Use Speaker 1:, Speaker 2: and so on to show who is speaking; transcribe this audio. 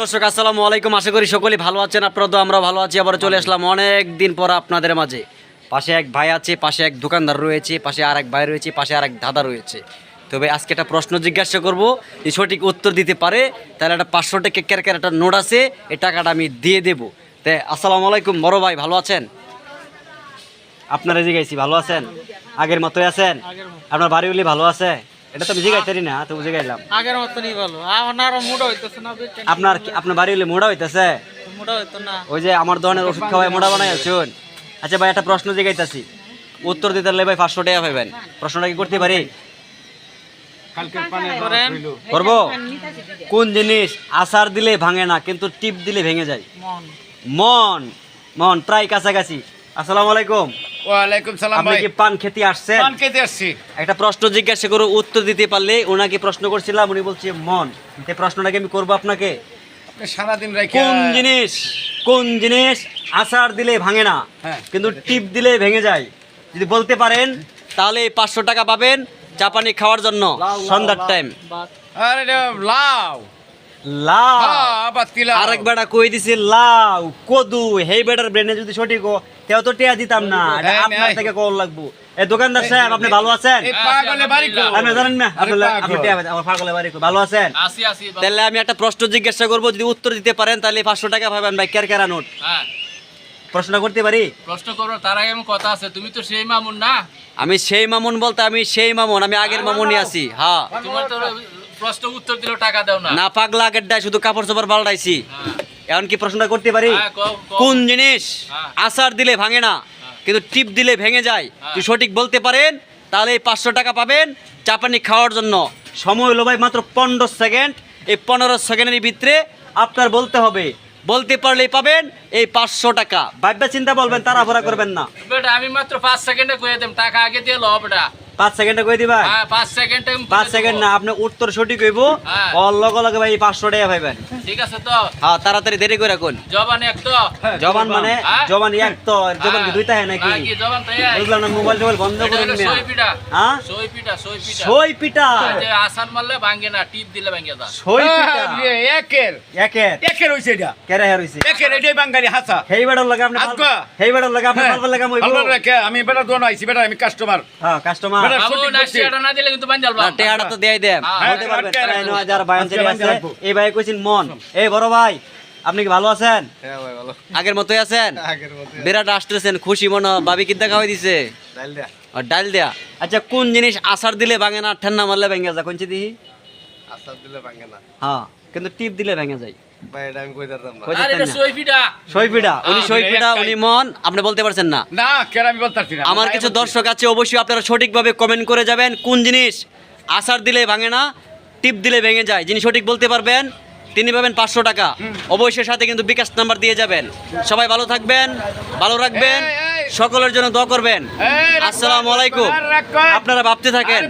Speaker 1: দর্শক আসসালামু আলাইকুম। আশা করি সকলেই ভালো আছেন আপনারা তো আমরা ভালো আছি। আবার চলে আসলাম অনেক দিন পর আপনাদের মাঝে। পাশে এক ভাই আছে পাশে এক দোকানদার রয়েছে পাশে আর এক ভাই রয়েছে পাশে আর এক দাদা রয়েছে। তবে আজকে একটা প্রশ্ন জিজ্ঞাসা করব যে সঠিক উত্তর দিতে পারে তাহলে একটা পাঁচশো টাকা ক্যারকের একটা নোট আছে এই টাকাটা আমি দিয়ে দেবো। তাই আসসালামু আলাইকুম বড় ভাই ভালো আছেন? আপনারা জিগাইছি ভালো আছেন? আগের মতোই আছেন? আপনার বাড়ি ভালো আছে? এটা তো আমি জিগাইতারি না তো জিগাইলাম
Speaker 2: আগের মতনই আরও মোটা হইতেছে না
Speaker 1: আপনার আপনার বাড়ি হলে মোড়া হইতেছে?
Speaker 2: মোটা হইতো না।
Speaker 1: ওই যে আমার ধরনের ওষুধ খাওয়াই মোড়া বানাই শুন আচ্ছা ভাই একটা প্রশ্ন জিগাইতাছি। উত্তর দিতে হলে ভাই পাঁচশো টাকা পাবেন প্রশ্নটা কি করতে পারি? করব? কোন জিনিস আসার দিলে ভাঙে না কিন্তু টিপ দিলে ভেঙে যায়?
Speaker 2: মন।
Speaker 1: মন। মন প্রায় কাছাকাছি। আসসালামু আলাইকুম।
Speaker 3: ওয়ালাইকুম সালাম
Speaker 1: আপনি কি পান খেতে আসছেন?
Speaker 3: পান খেতে আসছি।
Speaker 1: একটা প্রশ্ন জিজ্ঞাসা করে উত্তর দিতে পারলে ওনাকে প্রশ্ন করছিলাম উনি বলছে মন এই প্রশ্নটাকে আমি করব আপনাকে।
Speaker 3: আপনি সারাদিন রেখে
Speaker 1: কোন জিনিস কোন জিনিস আসার দিলে ভাঙে না
Speaker 3: হ্যাঁ।
Speaker 1: কিন্তু টিপ দিলে ভেঙে যায়? যদি বলতে পারেন তাহলে পাঁচশো টাকা পাবেন জাপানি খাওয়ার জন্য সন্ধ্যার টাইম
Speaker 3: আরে লাউ!
Speaker 1: লাউ।
Speaker 3: হ্যাঁ, বাতি লাউ।
Speaker 1: আরেক বেটা কই দিছে লাউ। কদু হেই বেটার ব্রেনে যদি সঠিক হো তেও তো টিয়া দিতাম না। আপনার থেকে কল লাগবো। এই দোকানদার সাহেব আপনি ভালো আছেন?
Speaker 3: এই পাগলে বাড়ি কো
Speaker 1: আপনি জানেন না? আপনি
Speaker 3: আরে
Speaker 1: আপনি
Speaker 3: পাগল।
Speaker 1: টিয়া আমার পাগলে বাড়ি ভালো আছেন?
Speaker 4: আসি আসি
Speaker 1: তাহলে আমি একটা প্রশ্ন জিজ্ঞাসা করব যদি উত্তর দিতে পারেন তাহলে পাঁচশো টাকা পাবেন ভাই কের কেরা নোট?
Speaker 4: হ্যাঁ।
Speaker 1: প্রশ্ন করতে পারি?
Speaker 4: প্রশ্ন করব তার আগে কথা আছে। তুমি তো সেই মামুন না?
Speaker 1: আমি সেই মামুন বলতে আমি সেই মামুন আমি আগের মামুনই আছি হ্যাঁ।
Speaker 4: তোমার তো প্রশ্ন উত্তর দিলেও টাকা দাও না।
Speaker 1: না পাগলা ডাই শুধু কাপড় চোপড় পাল্টাইছি এখন কি প্রশ্নটা করতে পারি?
Speaker 4: হ্যাঁ।
Speaker 1: কোন জিনিস
Speaker 4: হ্যাঁ।
Speaker 1: আসার দিলে ভাঙে না কিন্তু টিপ দিলে ভেঙে যায়?
Speaker 4: হ্যাঁ।
Speaker 1: যদি সঠিক বলতে পারেন তাহলে এই পাঁচশো টাকা পাবেন চাপানি খাওয়ার জন্য। সময় হলো ভাই মাত্র পনেরো সেকেন্ড। এই পনেরো সেকেন্ডের ভিতরে আপনার বলতে হবে। বলতে পারলেই পাবেন এই পাঁচশো টাকা। ভাববে চিন্তা বলবেন তারা ভরা করবেন না।
Speaker 4: বেটা আমি মাত্র পাঁচ সেকেন্ডে কয়ে দেব টাকা আগে দিয়ে লো বেটা।
Speaker 1: পাঁচ সেকেন্ডে কই দিবা?
Speaker 4: হ্যাঁ পাঁচ সেকেন্ডে আমি
Speaker 1: পাঁচ সেকেন্ড না আপনি উত্তর সঠিক হইব।
Speaker 4: হ্যাঁ।
Speaker 1: ওর লগে লগে ভাই পাঁচশো টাকা পাইবেন।
Speaker 4: ঠিক আছে তো।
Speaker 1: হ্যাঁ তাড়াতাড়ি দেরি করে রাখুন।
Speaker 4: জবান এক তো।
Speaker 1: জবান মানে
Speaker 4: হ্যাঁ।
Speaker 1: জবান এক তো জবান কি দুইটা হয় নাকি?
Speaker 4: না, কি জবান তো এক।
Speaker 1: বুঝলাম না মোবাইল টোবাইল বন্ধ করুন
Speaker 4: হলো সই পিঠা।
Speaker 1: হ্যাঁ?
Speaker 4: সই পিঠা সই পিঠা।
Speaker 1: সই পিঠা।
Speaker 4: এই যে আসান মারলে ভাঙ্গে না টিপ দিলে ভাঙ্গে দা
Speaker 1: সই পিঠা।
Speaker 3: আরে, একের।
Speaker 1: একের।
Speaker 3: একের হইছে এটা।
Speaker 1: কেরে হের হইছে?
Speaker 3: একের এটাই বাঙালি হাসা।
Speaker 1: হেই বেড়ার লাগে আপনি হেই বেড়ার লাগে আপনি
Speaker 3: হ্যাঁ,
Speaker 1: লাগে মই
Speaker 3: আমি বেটা দোনো আইছি বেটা আমি কাস্টমার
Speaker 1: হ্যাঁ কাস্টমার
Speaker 4: বাবু দিলে কিন্তু
Speaker 1: তো দেন।
Speaker 4: হ্যাঁ,
Speaker 1: বলতে
Speaker 3: হ্যাঁ,
Speaker 1: পারবেন
Speaker 3: আজকে
Speaker 1: নয় যারা বায়ান
Speaker 3: আজকে
Speaker 1: চলে
Speaker 3: বায়ান
Speaker 1: আছে এই ভাই কইছেন মন। এই বড় ভাই আপনি কি ভালো আছেন? আগের মতোই আছেন? বিরাট আসতেছেন খুশি মনে ভাবি কি দেখা হয়ে দিছে। ডাল দেয়া। আচ্ছা কোন জিনিস আসার দিলে ভাঙে না ঠান্ডা মারলে ভেঙে যায়? কোনছি দিহি হ্যাঁ কিন্তু টিপ দিলে ভেঙে যায় না?
Speaker 3: হ্যাঁ,
Speaker 1: সইপিঠা
Speaker 3: একটাই।
Speaker 1: উনি মন আপনি বলতে পারছেন না। আমার কিছু দর্শক আছে অবশ্যই আপনারা সঠিকভাবে কমেন্ট করে যাবেন কোন জিনিস আসার দিলে ভাঙে না টিপ দিলে ভেঙে যায়। যিনি সঠিক বলতে পারবেন তিনি পাবেন পাঁচশো টাকা। অবশ্যই সাথে কিন্তু বিকাশ নাম্বার দিয়ে যাবেন। সবাই ভালো থাকবেন ভালো রাখবেন। সকলের জন্য দোয়া করবেন। আসসালামু আলাইকুম। আপনারা ভাবতে থাকেন।